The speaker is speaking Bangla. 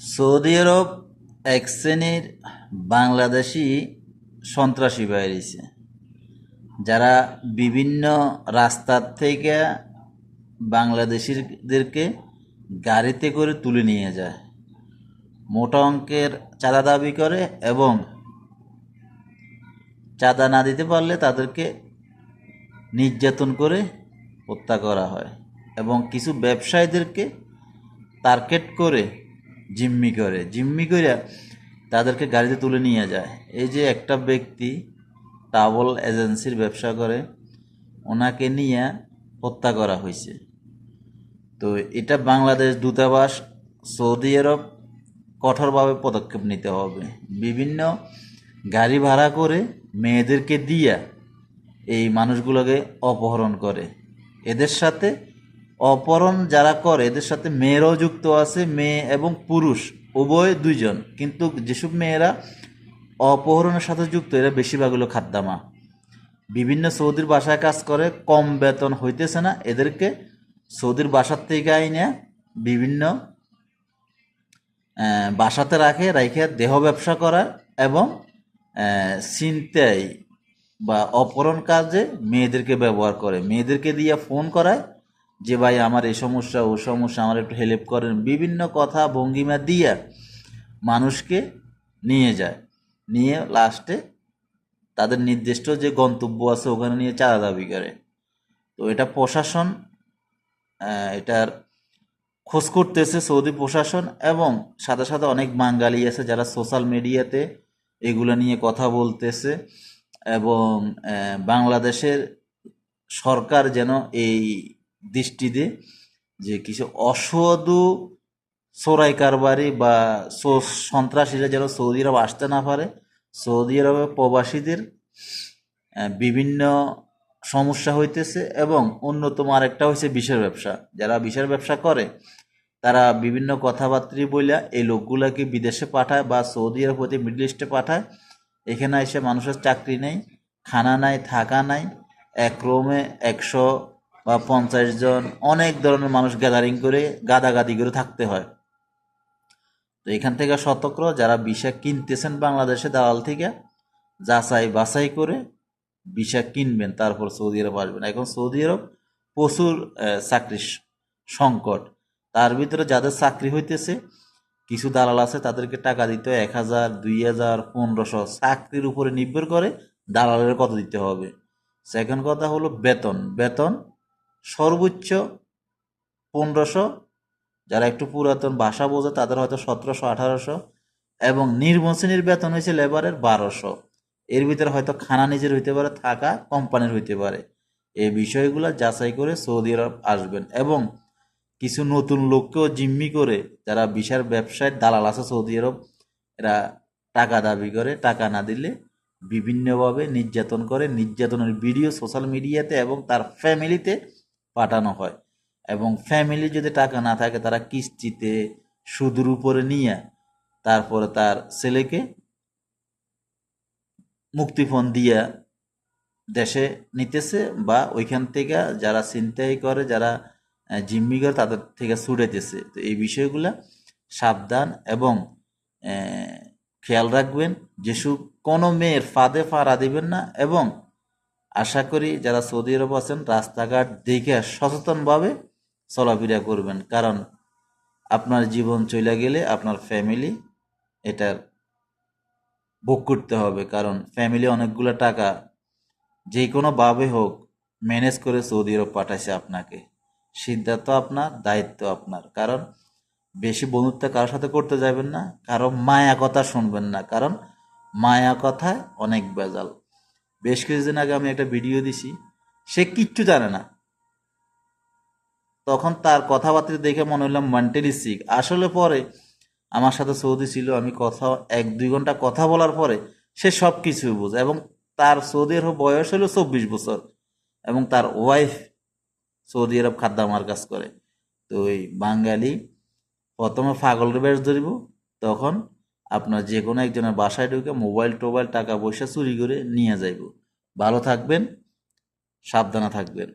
সৌদি আরব এক শ্রেণির বাংলাদেশি সন্ত্রাসী বেরিয়েছে যারা বিভিন্ন রাস্তার থেকে বাংলাদেশিদেরকে গাড়িতে করে তুলে নিয়ে যায়। মোটা অঙ্কের চাঁদা দাবি করে এবং চাঁদা না দিতে পারলে তাদেরকে নির্যাতন করে হত্যা করা হয় এবং কিছু ব্যবসায়ীদেরকে টার্গেট করে জিম্মি করে জিম্মি করে তাদেরকে গাড়িতে তুলে নিয়ে যায়। এই যে একটা ব্যক্তি ট্রাভেল এজেন্সির ব্যবসা করে, ওনাকে নিয়ে হত্যা করা হয়েছে তো এটা বাংলাদেশ দূতাবাস, সৌদি আরব কঠোরভাবে পদক্ষেপ নিতে হবে। বিভিন্ন গাড়ি ভাড়া করে মেয়েদেরকে দিয়া এই মানুষগুলোকে অপহরণ করে। এদের সাথে অপহরণ যারা করে, এদের সাথে মেয়েরাও যুক্ত আছে, মেয়ে এবং পুরুষ, উভয় দুইজন। কিন্তু যেসব মেয়েরা অপহরণের সাথে যুক্ত, এরা বেশিরভাগ হলো খাদ্দামা। বিভিন্ন সৌদির বাসায় কাজ করে, কম বেতন হইতেছে না, এদেরকে সৌদির বাসার থেকে আইনে বিভিন্ন বাসাতে রাখে রাখে দেহ ব্যবসা করা এবং চিন্তাই বা অপহরণ কাজে মেয়েদেরকে ব্যবহার করে। মেয়েদেরকে দিয়ে ফোন করায় যে ভাই আমার এই সমস্যা, ও সমস্যা, আমার একটু হেল্প করেন। বিভিন্ন কথা ভঙ্গিমা দিয়ে মানুষকে নিয়ে যায়। নিয়ে লাস্টে তাদের নির্দিষ্ট যে গন্তব্য আছে ওখানে নিয়ে চাঁদা দাবি করে। তো এটা প্রশাসন এটার খোঁজ করতেছে সৌদি প্রশাসন এবং সাথে সাথে অনেক বাঙালি আছে যারা সোশ্যাল মিডিয়াতে এগুলো নিয়ে কথা বলতেছে এবং বাংলাদেশের সরকার যেন এই দৃষ্টিতে যে কিছু অসাধু চোরাই কারবারি বা সন্ত্রাসীরা যেন সৌদি আরব আসতে না পারে, সৌদি আরবে প্রবাসীদের বিভিন্ন সমস্যা হইতেছে এবং অন্যতম আরেকটা হচ্ছে বিষের ব্যবসা। যারা বিষের ব্যবসা করে, তারা বিভিন্ন কথাবার্তা বইলা এই লোকগুলাকে বিদেশে পাঠায় বা সৌদি আরব হতে মিডল ইস্টে পাঠায়। এখানে এসে মানুষের চাকরি নেই, খানা নাই, থাকা নাই, এক রুমে একশো বা পঞ্চাশ জন, অনেক ধরনের মানুষ গ্যাদারিং করে, গাদাগাদি করে থাকতে হয়। তো এখান থেকে সতর্ক, যারা বিষা কিনতেছেন বাংলাদেশে দালাল থেকে, যাচাই বাছাই করে বিষা কিনবেন, তারপর সৌদি আরব আসবেন। এখন সৌদি আরব প্রচুর চাকরির সংকট। তার ভিতরে যাদের চাকরি হইতেছে, কিছু দালাল আছে, তাদেরকে টাকা দিতে হয় এক হাজার, দুই হাজার, পনেরোশো। চাকরির উপরে নির্ভর করে দালালের কত দিতে হবে। সেকেন্ড কথা হলো বেতন। বেতন সর্বোচ্চ পনেরোশো। যারা একটু পুরাতন ভাষা বোঝে, তাদের হয়তো সতেরোশো, আঠারোশো এবং নির্মশ্রেণীর বেতন হয়েছে লেবারের বারোশো। এর ভিতরে হয়তো খানা নিজের হইতে পারে, থাকা কোম্পানির হইতে পারে। এই বিষয়গুলো যাচাই করে সৌদি আরব আসবেন এবং কিছু নতুন লোককেও জিম্মি করে যারা বিশাল ব্যবসায় দালাল আছে সৌদি আরব, এরা টাকা দাবি করে, টাকা না দিলে বিভিন্নভাবে নির্যাতন করে। নির্যাতনের ভিডিও সোশ্যাল মিডিয়াতে এবং তার ফ্যামিলিতে পাঠানো হয়। এবং ফ্যামিলি যদি টাকা না থাকে, তারা কিস্তিতে সুদের উপরে নিয়ে তারপরে তার ছেলেকে মুক্তিপণ দিয়া দেশে নিতেছে বা ওইখান থেকে যারা ছিনতাই করে, যারা জিম্মি করে, তাদের থেকে ছুটেতেছে তো এই বিষয়গুলা সাবধান এবং খেয়াল রাখবেন। যেসব কোনো মেয়ের ফাঁদে ফাড়া দিবেন না এবং আশা করি যারা সৌদি আরব আছেন, রাস্তাঘাট দেখে সচেতনভাবে চলাফেরা করবেন। কারণ আপনার জীবন চলে গেলে আপনার ফ্যামিলি এটার ভোগ করতে হবে। কারণ ফ্যামিলি অনেকগুলো টাকা, যে কোনোভাবে হোক ম্যানেজ করে সৌদি আরব পাঠাইছে আপনাকে। সিদ্ধান্ত আপনার, দায়িত্ব আপনার। কারণ বেশি বন্ধুত্ব কারোর সাথে করতে যাবেন না, কারও মায়া কথা শুনবেন না। কারণ মায়া কথায় অনেক বেজাল বেশ কিছুদিন আগে আমি একটা ভিডিও দিছি, সে কিচ্ছু জানে না। তখন তার কথাবার্তা দেখে মনে হলাম মেন্টালি সিক আসলে পরে আমার সাথে সৌদি ছিল, আমি কথা, এক, দুই ঘণ্টা কথা বলার পরে সে সব কিছু বোঝে এবং তার সৌদি আরব বয়স হলো চব্বিশ বছর এবং তার ওয়াইফ সৌদি আরব খাদ্যামার কাজ করে। তো ওই বাঙালি প্রথমে পাগলের বেশ ধরিব, তখন আপনার যে কোনো একজনের বাসায় ঢুকে মোবাইল, টোবাইল, টাকা পয়সা চুরি করে নিয়ে যাইব। ভালো থাকবেন, সাবধানে থাকবেন।